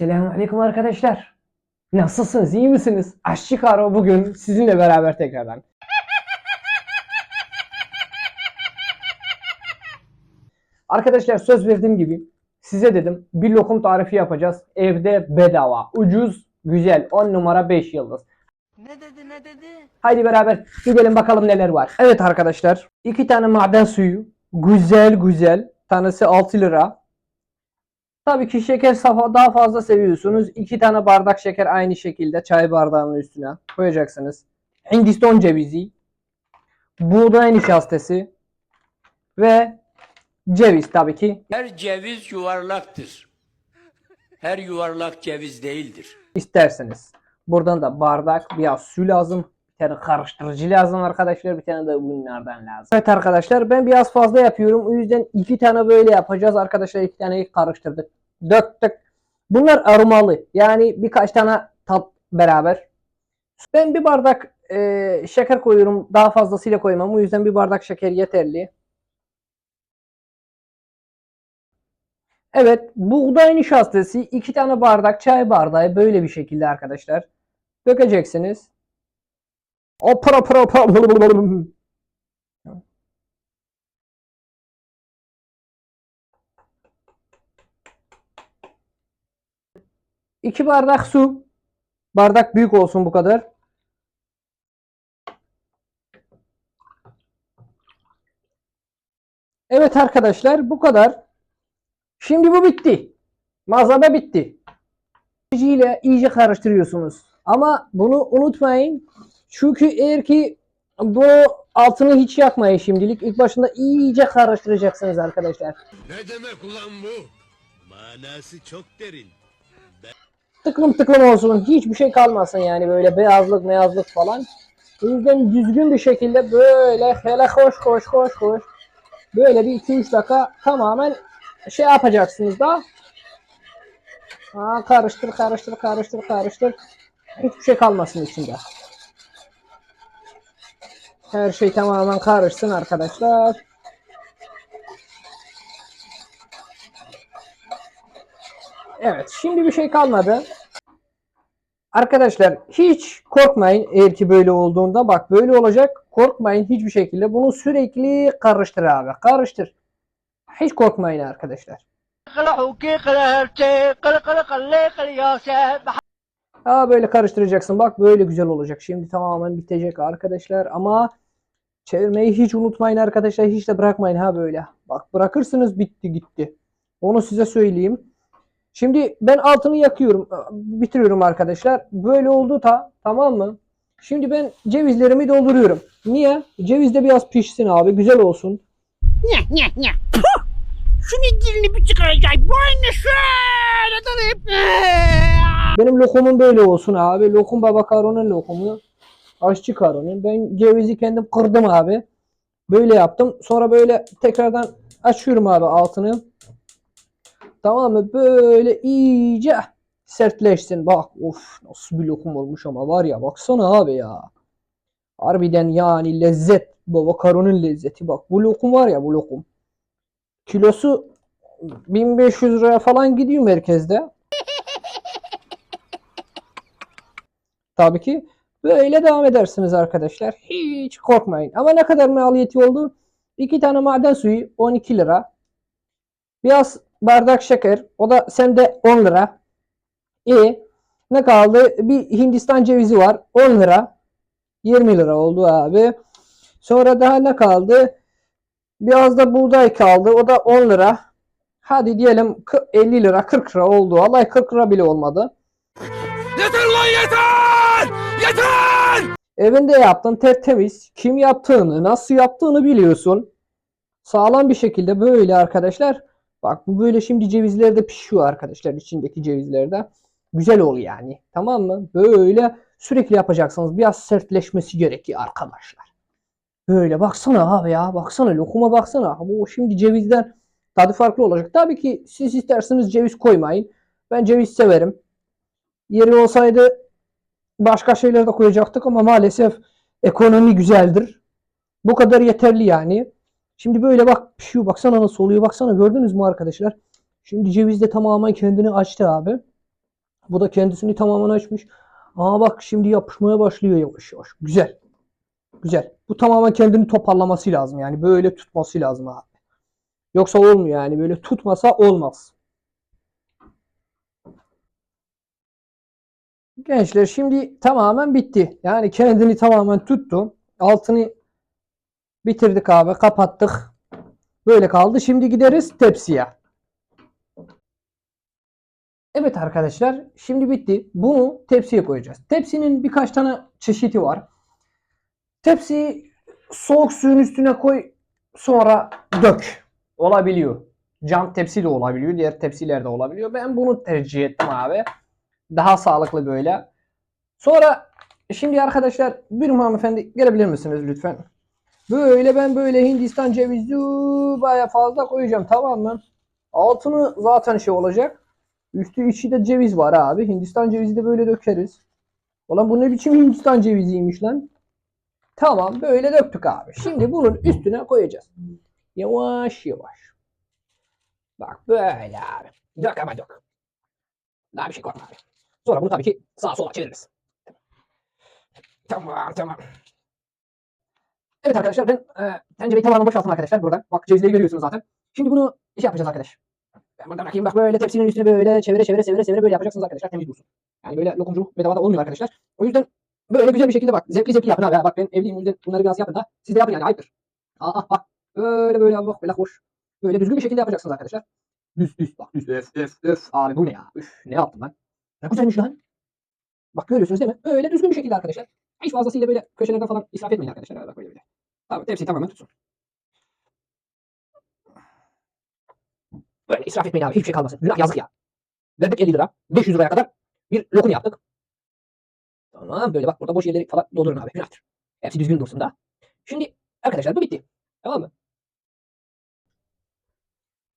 Selamünaleyküm arkadaşlar. Nasılsınız? iyi misiniz? Aşçı Karo bugün sizinle beraber tekrardan. Arkadaşlar söz verdiğim gibi size dedim bir lokum tarifi yapacağız. Evde bedava, ucuz, güzel, 10 numara 5 yıldız. Ne dedi ne dedi? Haydi beraber gidelim bakalım neler var. Evet arkadaşlar iki tane maden suyu. Güzel güzel. Tanesi 6 lira. Tabii ki şeker safa daha fazla seviyorsunuz. iki tane bardak şeker aynı şekilde çay bardağının üstüne koyacaksınız. Hindistan cevizi. Buğday nişastası. Ve ceviz tabii ki. Her ceviz yuvarlaktır. Her yuvarlak ceviz değildir. isterseniz. Buradan da bardak, biraz su lazım. Bir tane karıştırıcı lazım arkadaşlar. Bir tane de bunlardan lazım. Evet arkadaşlar ben biraz fazla yapıyorum. O yüzden iki tane böyle yapacağız. Arkadaşlar iki taneyi karıştırdık dök tık. Bunlar aromalı. Yani birkaç tane tat beraber. Ben bir bardak e, şeker koyuyorum. Daha fazlasıyla koymam. O yüzden bir bardak şeker yeterli. Evet buğday nişastası iki tane bardak çay bardağı böyle bir şekilde arkadaşlar. Dökeceksiniz. Opera opera opera 2 bardak su. Bardak büyük olsun bu kadar. Evet arkadaşlar bu kadar. Şimdi bu bitti. Malzeme bitti. ile iyice karıştırıyorsunuz. Ama bunu unutmayın. Çünkü eğer ki bu altını hiç yakmayın şimdilik. İlk başında iyice karıştıracaksınız arkadaşlar. Ne demek ulan bu? Manası çok derin. Tıklım tıklım olsun. Hiçbir şey kalmasın yani böyle beyazlık meyazlık falan. O yüzden düzgün bir şekilde böyle hele hoş hoş hoş hoş böyle bir 2-3 dakika tamamen şey yapacaksınız da ha, karıştır karıştır karıştır karıştır hiçbir şey kalmasın içinde. Her şey tamamen karışsın arkadaşlar. Evet, şimdi bir şey kalmadı. Arkadaşlar hiç korkmayın eğer ki böyle olduğunda. Bak böyle olacak. Korkmayın hiçbir şekilde. Bunu sürekli karıştır abi. Karıştır. Hiç korkmayın arkadaşlar. Aa böyle karıştıracaksın. Bak böyle güzel olacak. Şimdi tamamen bitecek arkadaşlar. Ama çevirmeyi hiç unutmayın arkadaşlar. Hiç de bırakmayın ha böyle. Bak bırakırsınız bitti gitti. Onu size söyleyeyim. Şimdi ben altını yakıyorum. Bitiriyorum arkadaşlar. Böyle oldu ta tamam mı? Şimdi ben cevizlerimi dolduruyorum. Niye? Ceviz de biraz pişsin abi. Güzel olsun. Nya nya nya. Puh! Şunun dilini bir çıkaracak. Boynu şöyle dalayıp. Benim lokumum böyle olsun abi. Lokum baba karonun lokumu. Aşçı karonun. Ben cevizi kendim kırdım abi. Böyle yaptım. Sonra böyle tekrardan açıyorum abi altını. Tamam mı? Böyle iyice sertleşsin. Bak of nasıl bir lokum olmuş ama var ya baksana abi ya. Harbiden yani lezzet. Baba karonun lezzeti bak. Bu lokum var ya bu lokum. Kilosu 1500 liraya falan gidiyor merkezde. Tabii ki böyle devam edersiniz arkadaşlar. Hiç korkmayın. Ama ne kadar maliyeti oldu? 2 tane maden suyu 12 lira. Biraz bardak şeker. O da sende 10 lira. İyi. Ne kaldı? Bir Hindistan cevizi var. 10 lira. 20 lira oldu abi. Sonra daha ne kaldı? Biraz da buğday kaldı. O da 10 lira. Hadi diyelim kı- 50 lira 40 lira oldu. Vallahi 40 lira bile olmadı. Yeter lan yeter! Yeter! Evinde yaptın tertemiz. Kim yaptığını, nasıl yaptığını biliyorsun. Sağlam bir şekilde böyle arkadaşlar. Bak bu böyle şimdi cevizler de pişiyor arkadaşlar. içindeki cevizler de. Güzel oluyor yani. Tamam mı? Böyle sürekli yapacaksınız. Biraz sertleşmesi gerekiyor arkadaşlar. Böyle baksana abi ya. Baksana lokuma baksana. Bu şimdi cevizler tadı farklı olacak. Tabii ki siz isterseniz ceviz koymayın. Ben ceviz severim. Yeri olsaydı başka şeyler de koyacaktık ama maalesef ekonomi güzeldir. Bu kadar yeterli yani. Şimdi böyle bak pişiyor. Baksana nasıl oluyor. Baksana gördünüz mü arkadaşlar? Şimdi ceviz de tamamen kendini açtı abi. Bu da kendisini tamamen açmış. Aa bak şimdi yapışmaya başlıyor yavaş yavaş. Güzel. Güzel. Bu tamamen kendini toparlaması lazım. Yani böyle tutması lazım abi. Yoksa olmuyor yani. Böyle tutmasa olmaz. Gençler şimdi tamamen bitti. Yani kendini tamamen tuttu. Altını bitirdik abi. Kapattık. Böyle kaldı. Şimdi gideriz tepsiye. Evet arkadaşlar. Şimdi bitti. Bunu tepsiye koyacağız. Tepsinin birkaç tane çeşidi var. Tepsiyi soğuk suyun üstüne koy. Sonra dök. Olabiliyor. Cam tepsi de olabiliyor. Diğer tepsiler de olabiliyor. Ben bunu tercih ettim abi. Daha sağlıklı böyle. Sonra şimdi arkadaşlar bir hanımefendi gelebilir misiniz lütfen? Böyle ben böyle Hindistan cevizi baya fazla koyacağım tamam mı? Altını zaten şey olacak. Üstü içi de ceviz var abi. Hindistan cevizi de böyle dökeriz. Ulan bu ne biçim Hindistan ceviziymiş lan? Tamam böyle döktük abi. Şimdi bunun üstüne koyacağız. Yavaş yavaş. Bak böyle abi. Dök ama dök. Daha bir şey koyma abi. Sonra bunu tabii ki sağa sola çeviririz. Tamam tamam. Evet arkadaşlar ben e, tencereyi tamamen boşalttım arkadaşlar buradan. Bak cevizleri görüyorsunuz zaten. Şimdi bunu şey yapacağız arkadaş. Ben buradan bakayım bak böyle tepsinin üstüne böyle çevire çevire çevire çevire böyle yapacaksınız arkadaşlar temiz dursun. Yani böyle lokumculuk bedavada olmuyor arkadaşlar. O yüzden böyle güzel bir şekilde bak zevkli zevkli yapın abi. Bak ben evliyim o yüzden bunları biraz yapın da siz de yapın yani ayıptır. Aa bak böyle böyle bak böyle hoş. Böyle düzgün bir şekilde yapacaksınız arkadaşlar. Düz düz bak düz öf öf öf. Abi bu ne ya? Üf ne yaptım lan? Ne güzelmiş lan. Bak görüyorsunuz değil mi? Öyle düzgün bir şekilde arkadaşlar. Hiç fazlasıyla böyle köşelerden falan israf etmeyin arkadaşlar. Bak böyle böyle. Tamam tepsiyi tamamen tutsun. Böyle israf etmeyin abi. Hiçbir şey kalmasın. Günah yazık ya. Verdik 50 lira. 500 liraya kadar bir lokum yaptık. Tamam böyle bak burada boş yerleri falan doldurun abi. Günahtır. Hepsi düzgün dursun da. Şimdi arkadaşlar bu bitti. Tamam mı?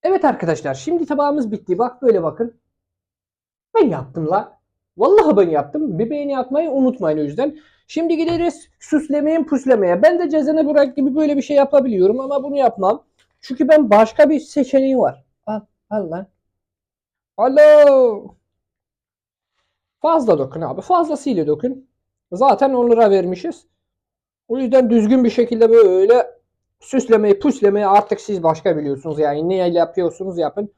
Evet arkadaşlar şimdi tabağımız bitti. Bak böyle bakın. Ben yaptım la. Vallahi ben yaptım. Bir beğeni atmayı unutmayın o yüzden. Şimdi gideriz süslemeyin puslemeye. Ben de cezene bırak gibi böyle bir şey yapabiliyorum ama bunu yapmam. Çünkü ben başka bir seçeneği var. Al, al lan. Alo. Fazla dökün abi. Fazlasıyla dökün. Zaten 10 lira vermişiz. O yüzden düzgün bir şekilde böyle süslemeyi puslemeyi artık siz başka biliyorsunuz. Yani ne yapıyorsunuz yapın.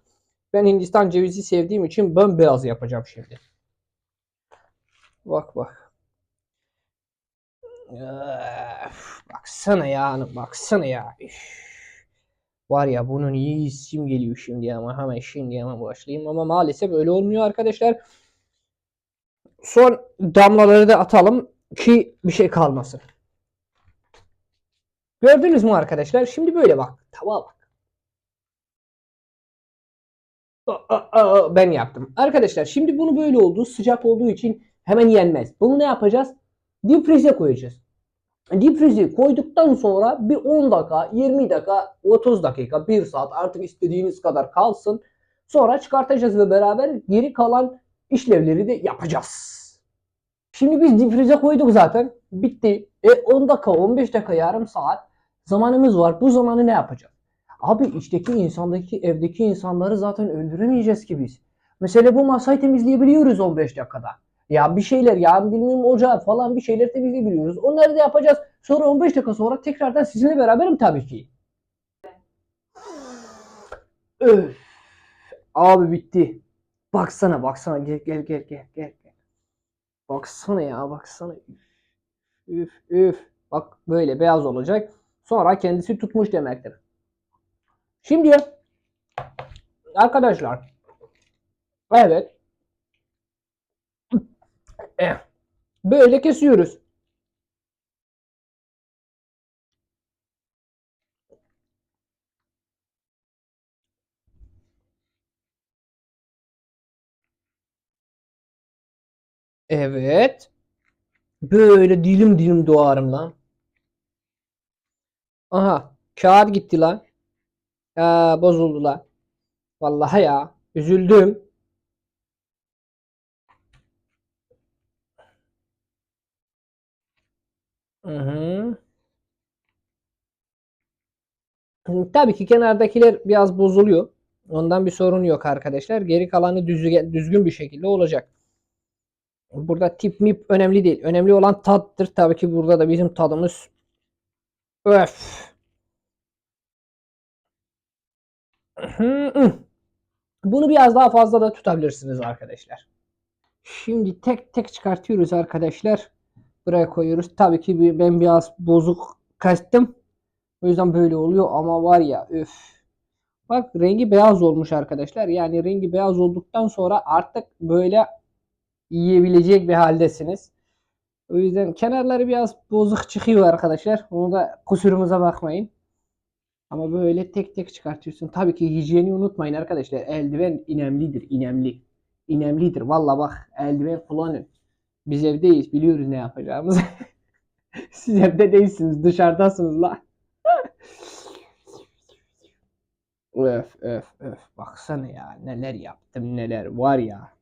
Ben Hindistan cevizi sevdiğim için bembeyaz yapacağım şimdi. Bak bak. Öf, baksana ya hanım baksana ya. Üf. Var ya bunun iyi isim geliyor şimdi ama hemen şimdi hemen başlayayım ama maalesef öyle olmuyor arkadaşlar. Son damlaları da atalım ki bir şey kalmasın. Gördünüz mü arkadaşlar? Şimdi böyle bak. Tava bak. Ben yaptım. Arkadaşlar şimdi bunu böyle oldu. Sıcak olduğu için hemen yenmez. Bunu ne yapacağız? Deep freeze'e koyacağız. Deep freeze'e koyduktan sonra bir 10 dakika, 20 dakika, 30 dakika, 1 saat artık istediğiniz kadar kalsın. Sonra çıkartacağız ve beraber geri kalan işlevleri de yapacağız. Şimdi biz freeze'e koyduk zaten. Bitti. E 10 dakika, 15 dakika, yarım saat zamanımız var. Bu zamanı ne yapacağız? Abi içteki insandaki, evdeki insanları zaten öldüremeyeceğiz ki biz. Mesela bu masayı temizleyebiliyoruz 15 dakikada. Ya bir şeyler ya bilmiyorum ocağı falan bir şeyler temizleyebiliyoruz. Onları da yapacağız. Sonra 15 dakika sonra tekrardan sizinle beraberim tabii ki. Öf. Abi bitti. Baksana baksana gel gel gel gel gel. Baksana ya baksana. Üf üf. Bak böyle beyaz olacak. Sonra kendisi tutmuş demektir. Şimdi arkadaşlar evet böyle kesiyoruz. Evet. Böyle dilim dilim doğarım lan. Aha. Kağıt gitti lan. Aa, bozuldu lan. Vallahi ya. Üzüldüm. Hı, Tabii ki kenardakiler biraz bozuluyor. Ondan bir sorun yok arkadaşlar. Geri kalanı düzgün, düzgün bir şekilde olacak. Burada tip mip önemli değil. Önemli olan tattır. Tabii ki burada da bizim tadımız öf. Bunu biraz daha fazla da tutabilirsiniz arkadaşlar. Şimdi tek tek çıkartıyoruz arkadaşlar. Buraya koyuyoruz. Tabii ki ben biraz bozuk kastım. O yüzden böyle oluyor ama var ya öf. Bak rengi beyaz olmuş arkadaşlar. Yani rengi beyaz olduktan sonra artık böyle yiyebilecek bir haldesiniz. O yüzden kenarları biraz bozuk çıkıyor arkadaşlar. Onu da kusurumuza bakmayın. Ama böyle tek tek çıkartıyorsun. Tabii ki hijyeni unutmayın arkadaşlar. Eldiven önemlidir. önemli. Önemlidir. Valla bak eldiven kullanın. Biz evdeyiz. Biliyoruz ne yapacağımızı. Siz evde değilsiniz. Dışarıdasınız la. öf öf öf. Baksana ya. Neler yaptım neler. Var ya.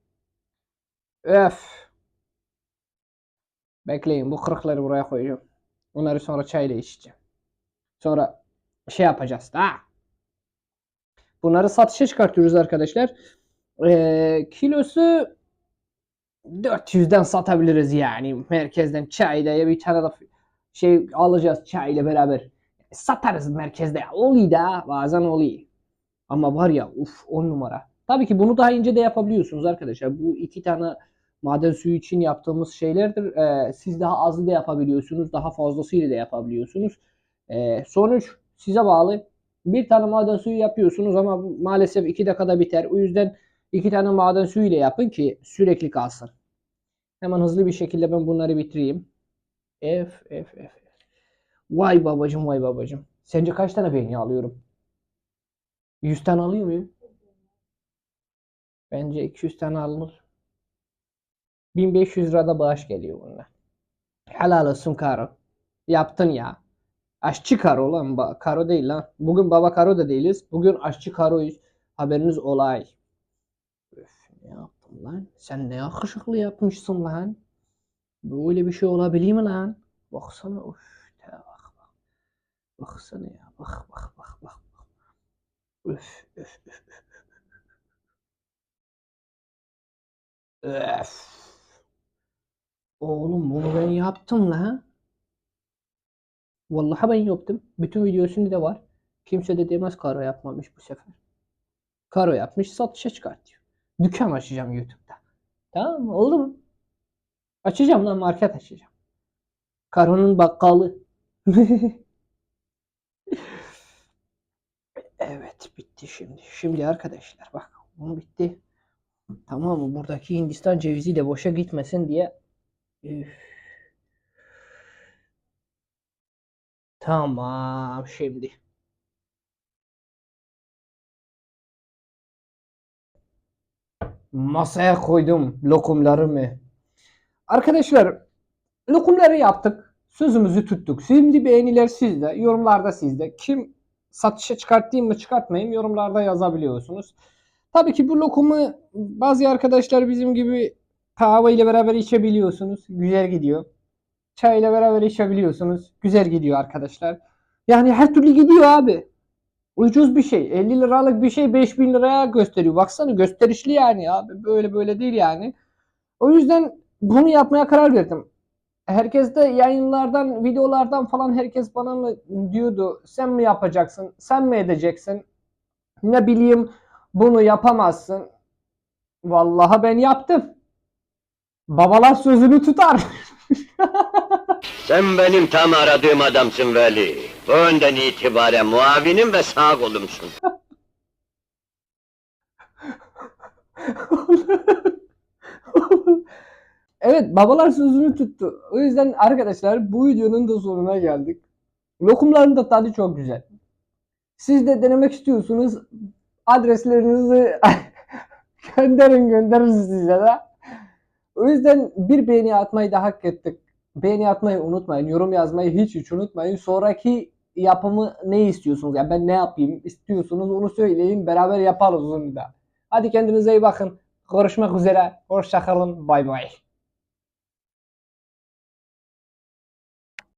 Öf. Bekleyin. Bu kırıkları buraya koyacağım. Onları sonra çayla içeceğim. Sonra şey yapacağız da. Bunları satışa çıkartıyoruz arkadaşlar. Ee, kilosu 400'den satabiliriz yani. Merkezden çayda bir tane de şey alacağız çayla beraber. Satarız merkezde. Oluyor da bazen oluyor. Ama var ya uf 10 numara. Tabii ki bunu daha ince de yapabiliyorsunuz arkadaşlar. Bu iki tane maden suyu için yaptığımız şeylerdir. Ee, siz daha azı da yapabiliyorsunuz. Daha fazlasıyla da yapabiliyorsunuz. Ee, sonuç size bağlı. Bir tane maden suyu yapıyorsunuz ama maalesef iki dakikada biter. O yüzden iki tane maden suyu ile yapın ki sürekli kalsın. Hemen hızlı bir şekilde ben bunları bitireyim. F F F. Vay babacım vay babacım. Sence kaç tane beğeni alıyorum? 100 tane alıyor muyum? Bence 200 tane alınır. 1500 lirada bağış geliyor bundan. Helal olsun Karo. Yaptın ya. Aşçı Karo lan. Karo değil lan. Bugün baba Karo da değiliz. Bugün aşçı Karo'yuz. Haberiniz olay. Ne yaptın lan? Sen ne yakışıklı yapmışsın lan. Böyle bir şey olabilir mi lan? Baksana. Of, te bak bak. Baksana ya. Bak bak bak bak. bak. Öf öf öf. öf. Oğlum bunu ben yaptım lan. Vallahi ben yaptım. Bütün videosunda da var. Kimse de demez Karo yapmamış bu sefer. Karo yapmış satışa çıkartıyor. Dükkan açacağım YouTube'da. Tamam mı? Oldu mu? Açacağım lan market açacağım. Karo'nun bakkalı. evet bitti şimdi. Şimdi arkadaşlar bak bu bitti. Tamam mı? Buradaki Hindistan cevizi de boşa gitmesin diye. Üf. Tamam şimdi. Masaya koydum lokumlarımı. Arkadaşlar lokumları yaptık. Sözümüzü tuttuk. Şimdi beğeniler sizde. Yorumlarda sizde. Kim satışa çıkartayım mı çıkartmayayım yorumlarda yazabiliyorsunuz. Tabii ki bu lokumu bazı arkadaşlar bizim gibi kahve ile beraber içebiliyorsunuz. Güzel gidiyor. Çay ile beraber içebiliyorsunuz. Güzel gidiyor arkadaşlar. Yani her türlü gidiyor abi. Ucuz bir şey. 50 liralık bir şey 5000 liraya gösteriyor. Baksana gösterişli yani abi. Böyle böyle değil yani. O yüzden bunu yapmaya karar verdim. Herkes de yayınlardan, videolardan falan herkes bana mı diyordu. Sen mi yapacaksın? Sen mi edeceksin? Ne bileyim bunu yapamazsın. Vallahi ben yaptım. Babalar sözünü tutar. Sen benim tam aradığım adamsın Veli. Bu önden itibaren muavinim ve sağ kolumsun. Evet babalar sözünü tuttu. O yüzden arkadaşlar bu videonun da sonuna geldik. Lokumların da tadı çok güzel. Siz de denemek istiyorsunuz. Adreslerinizi gönderin göndeririz size de. O yüzden bir beğeni atmayı da hak ettik. Beğeni atmayı unutmayın. Yorum yazmayı hiç hiç unutmayın. Sonraki yapımı ne istiyorsunuz? Yani ben ne yapayım istiyorsunuz onu söyleyin. Beraber yapalım onu da. Hadi kendinize iyi bakın. Görüşmek üzere. Hoşçakalın. Bay bay.